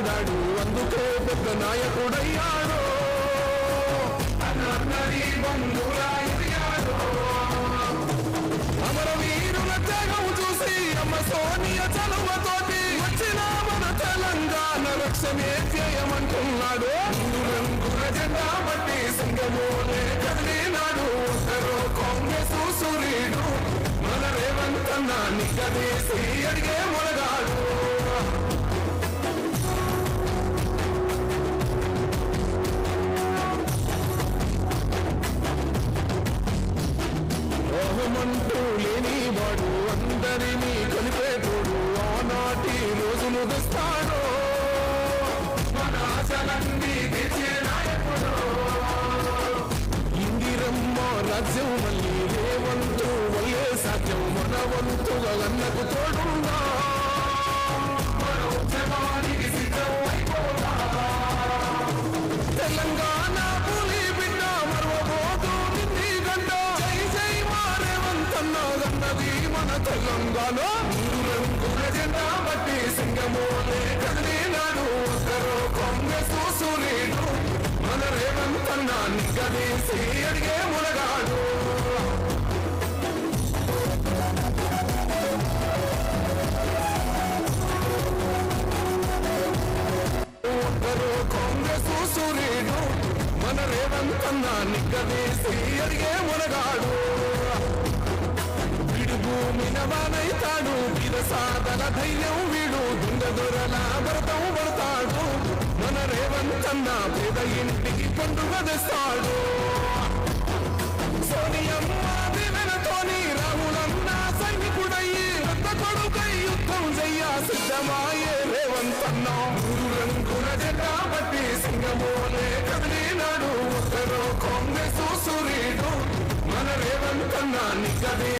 పోరాడాడు అందుకే పెద్ద నాయకుడయ్యాడు. అమరవీరుల త్యాగం చూసి అమ్మ సోనియ చలువతోటి వచ్చిన మన తెలంగాణ రక్షణే చేయమంటున్నాడు రంగుల జెండా బట్టి సింగమోలే కదిలినాడు. కాంగ్రెస్ సూర్యుడు మన రేవంత్ అన్న అడిగే మోహమంటూ లేని వాడు అందరినీ కలిపేటోడు ఆనాటి రోజులు తెస్తాడు. మన ఆశలన్నీ తెచ్చే నాయకుడు. ఇందిరమ్మ రాజ్యం మళ్ళీ రేవంతు వల్లే సాధ్యం మన వంతుగా అన్నకు తోడుందా? మన తెలంగాణ. రంగుల జెండా బట్టి సింగమోలే కదిలినాడు ఒకరు కాంగ్రెస్ సూర్యుడు మన రేవంతన్న నిగదీసి అడిగే మునగాడు. ఒక్కరు కాంగ్రెస్ సూర్యుడు మన రేవంతన్న నిగ్గదీసి అడిగే మునగాడు. భూమి వీర సాధన ధైర్యం వీడు. దుంగ దొరల భరతం పడతాడు. మన రేవంతన్న పేద ఇంటికి పండుగ తెస్తాడు సోనియమ్మ దివెనతోని రాములన్న సైనికుడయ్యి పెద్ద కొడుకై యుద్ధం చెయ్య సిద్ధమాయే రేవంతన్న. మూడు రంగుల జెండా బట్టి సింగమోలే కదిలినాడు. ఒకరు కాంగ్రెస్ సూర్యుడు